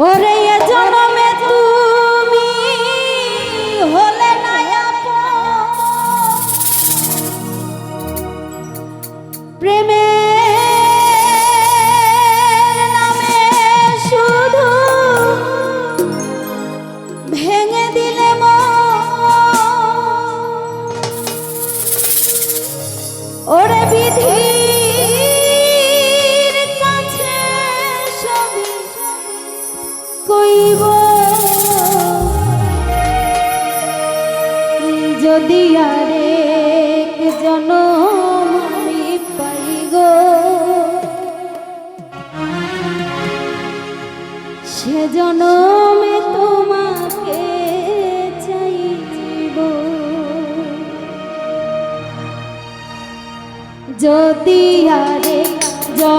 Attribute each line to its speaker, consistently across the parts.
Speaker 1: ওরে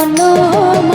Speaker 1: জনম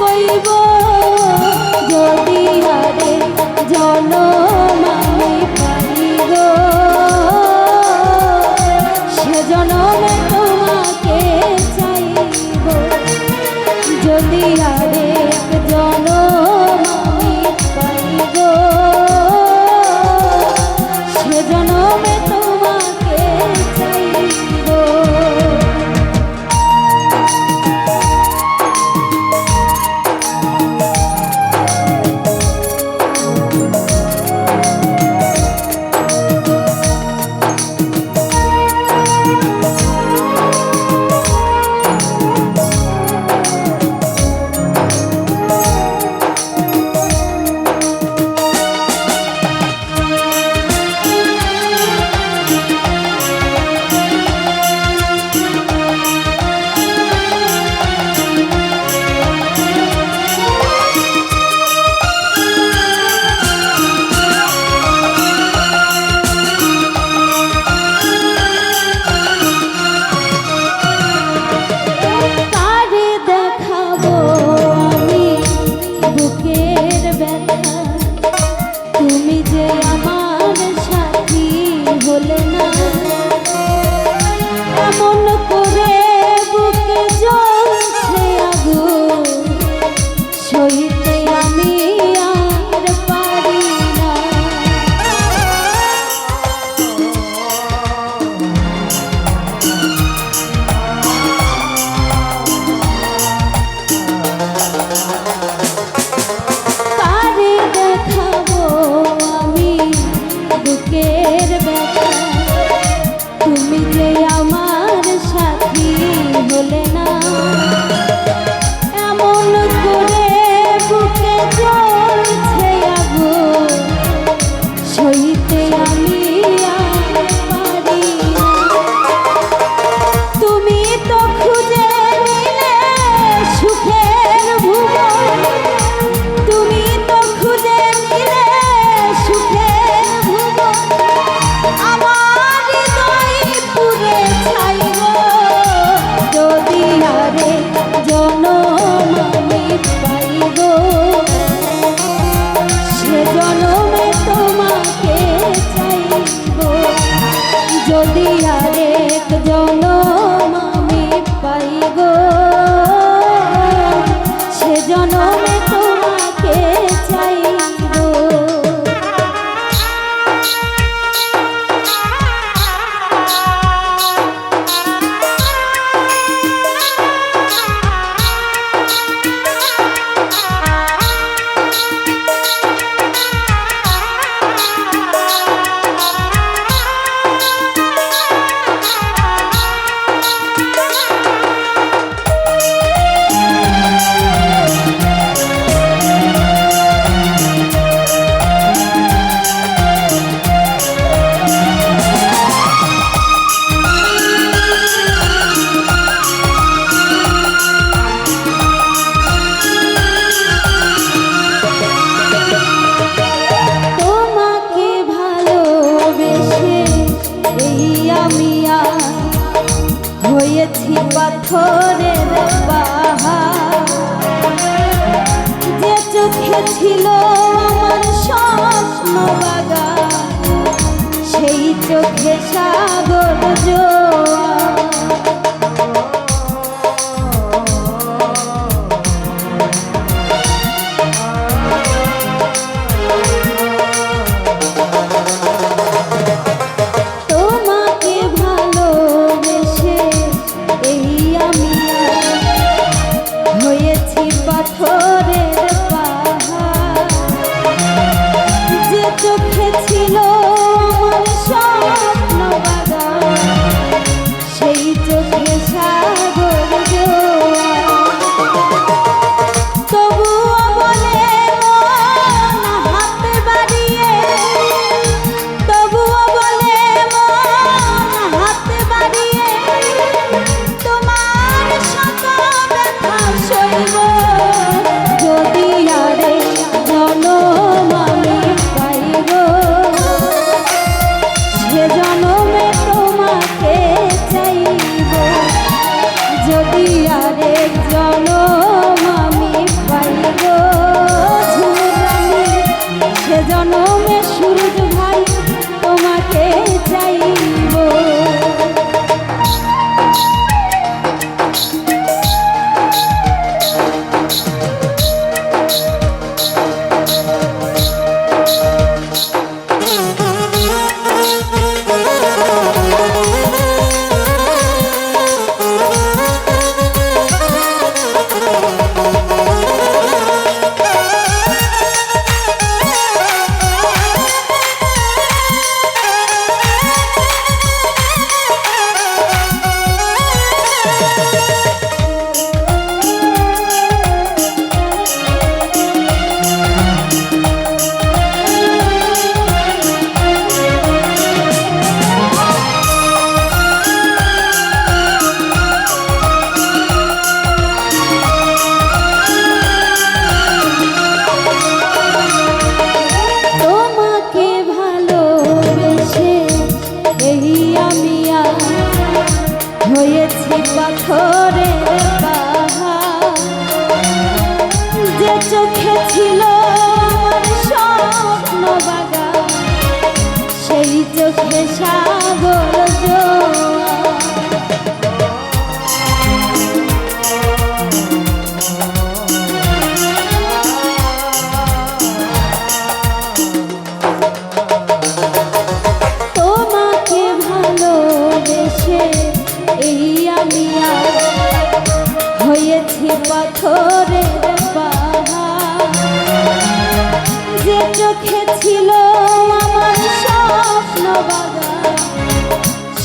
Speaker 1: কইব চোখে ছিল আমার স্বপ্ন বাগান। সেই চোখে সা চোখে ছিল স্বপ্ন বাগা সেই চোখে সাগর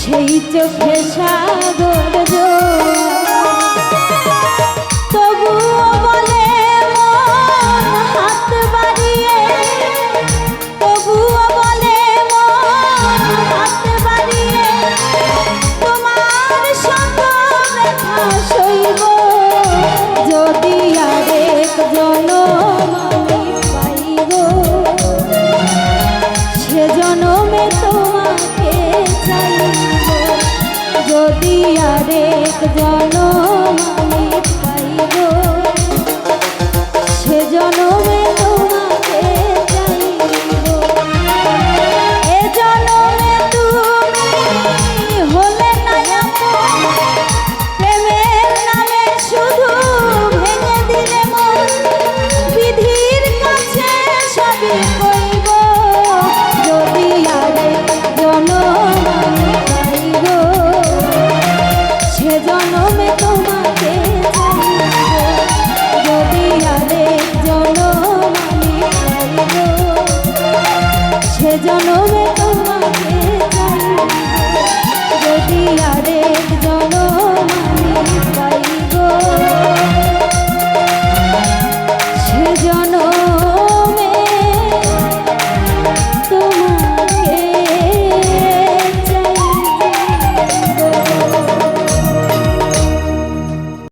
Speaker 1: সেই চোখে সাগর জোর জনম আমি পাইব। সে জনমে